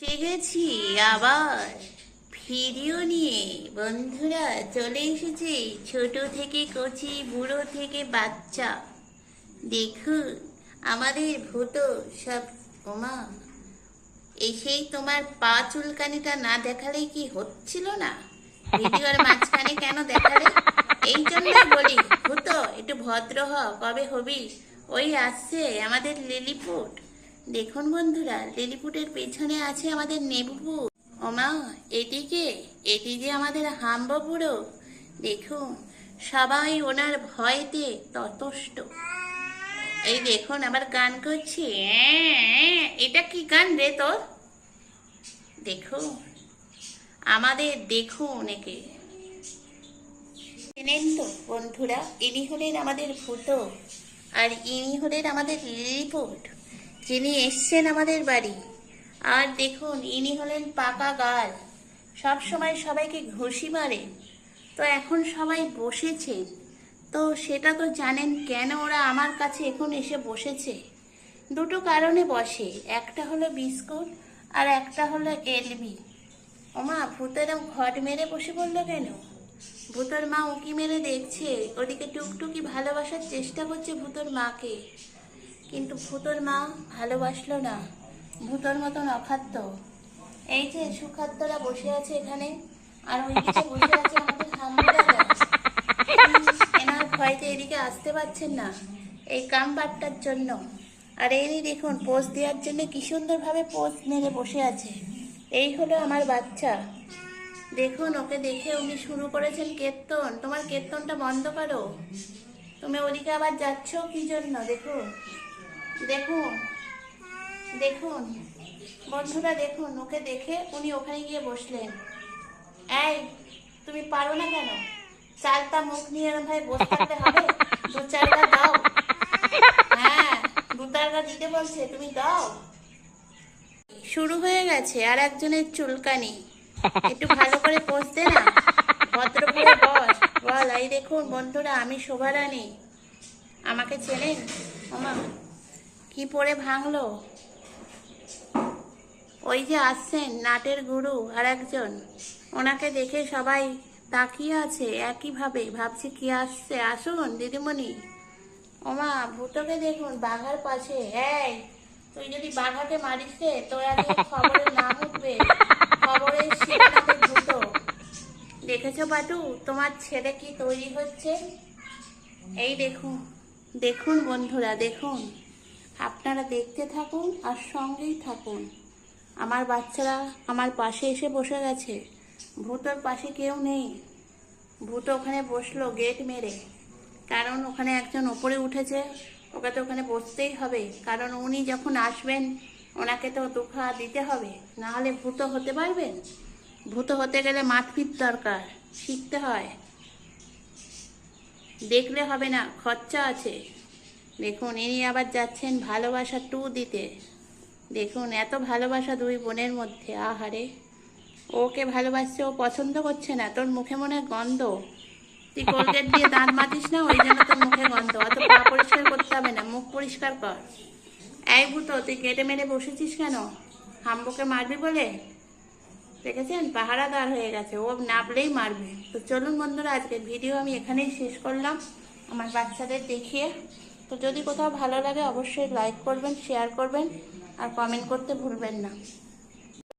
এসে আবার। ভিডিও নিয়ে বন্ধুরা চলে এসেছে ছোট থেকে কচি, বুড়ো থেকে বাচ্চা। দেখুন, আমাদের ভূত সব, ওমা, এসেই তোমার পা চুলকানিটা না দেখালেই কি হচ্ছিল না? ভিডিওর মাঝখানে কেন দেখালে? এই জন্যই বলি, ভূত, একটু ভদ্র হ, কবে হবি? ওই আসছে আমাদের লিলিপুট দেখুন বন্ধুরা লিলিপুটের পেছনে আছে আমাদের নেবুপু ওমা এটিকে এটি যে আমাদের হাম্ব বুড়ো দেখুন, সবাই ওনার ভয়তে ততষ্ট। এই দেখুন, আবার গান করছে এটা কি গান রে তোর? দেখো আমাদের দেখুন একে চেনেন তো বন্ধুরা, ইনি হলেন আমাদের ভূত, আর ইনি হলেন আমাদের রিপোর্ট যিনি এসছেন আমাদের বাড়ি। আর দেখুন, ইনি হলেন পাকা গাল। সব সময় সবাইকে ঘুষি মারে। তো এখন সবাই বসেছে। তো সেটা তো জানেন কেন ওরা আমার কাছে এখন এসে বসেছে। দুটো কারণে বসে। একটা হলো বিস্কুট আর একটা হলো এলবি। ওমা ভূতেরম ঘট মেরে বসে পড়ল কেন? ভূতর মা উকি মেরে দেখছে। ওদিকে টুকটুকি ভালোবাসার চেষ্টা করছে ভূতর মাকে। কিন্তু ভূতর মা ভালোবাসলো না। ভূতর মতন অখাদ্য। এই যে সুখাদ্যরা বসে আছে এখানে, আর ওইদিকে বসে আছে আমাদের হামদাদা। এনার ভয়তে এদিকে আসতে পারছেন না এই কাম বাট্টার জন্য। আর এই দেখুন পোস্ট দেওয়ার জন্য কি সুন্দরভাবে পোস্ট মেরে বসে আছে। এই হলো আমার বাচ্চা। দেখুন, ওকে দেখে উনি শুরু করেছেন কীর্তন। তোমার কীর্তনটা বন্ধ করো। তুমি ওদিকে আবার যাচ্ছ? কি জন্য? দেখুন। দেখুন দেখুন, বন্ধুরা দেখুন, ওকে দেখে উনি ওখানে গিয়ে বসলেন। এই, তুমি পারো না কেন? চালটা মুখ নিয়ে এরম ভাই বসে থাকতে হবে? দু চারটা দাও। হ্যাঁ দু চারটা দিতে বলছে, তুমি দাও। শুরু হয়ে গেছে আর একজনের চুলকানি। একটু ভালো করে দে না। ভদ্র করে বস। বল, এই দেখুন, বন্ধুরা, আমি শোভারানী। আমাকে চেনেন? ওমা। কি পরে ভাঙলো? ওই যে আসছেন নাটের গুরু আর একজন ওনাকে দেখে সবাই তাকিয়ে আছে, একইভাবে ভাবছি কি আসছে। আসুন, দিদিমণি। ওমা, ভূতকে দেখুন, বাঘার পাশে। এই, তুই যদি বাঘাকে মারিস রে, তোর আগে খবরে নাম উঠবে। খবরে শিবনাথের ভূত। দেখেছ পাটু, তোমার ছেলে কি তৈরি হচ্ছে? এই দেখুন দেখুন বন্ধুরা, দেখুন। আপনারা দেখতে থাকুন আর সঙ্গেই থাকুন। আমার বাচ্চারা আমার পাশে এসে বসে গেছে। ভূতর পাশে কেউ নেই। ভূত ওখানে বসল গেট মেরে। কারণ ওখানে একজন ওপরে উঠেছে। ওকে তো ওখানে বসতেই হবে। কারণ উনি যখন আসবেন, ওনাকে তো দুঃখা দিতে হবে। না হলে ভূত হতে পারবেন? ভূত হতে গেলে মাতপিত দরকার। শিখতে হয়। দেখলে হবে না, খরচা আছে। দেখুন, ইনি আবার যাচ্ছেন ভালোবাসা টু দিতে। দেখুন, এত ভালোবাসা দুই বোনের মধ্যে, আহারে। ওকে ভালোবাসছে, ও পছন্দ করছে না, তোর মুখে মনে গন্ধ। তুই কোলগেট দিয়ে দাঁত মাতিস না, ওই জন্য তোর মুখে গন্ধ। অত পা পরিষ্কার করতে হবে না, মুখ পরিষ্কার কর। এই ভূত, তুই কেটে মেরে বসেছিস কেন? হাম্বুকে মারবি বলে? দেখেছেন? পাহারাদার হয়ে গেছে, ও নাপলেই মারবে। তো চলুন বন্ধুরা, আজকের ভিডিও আমি এখানেই শেষ করলাম। আমার বাচ্চাদের দেখিয়ে তো যদি কোথাও ভালো লাগে অবশ্যই লাইক করবেন শেয়ার করবেন আর কমেন্ট করতে ভুলবেন না।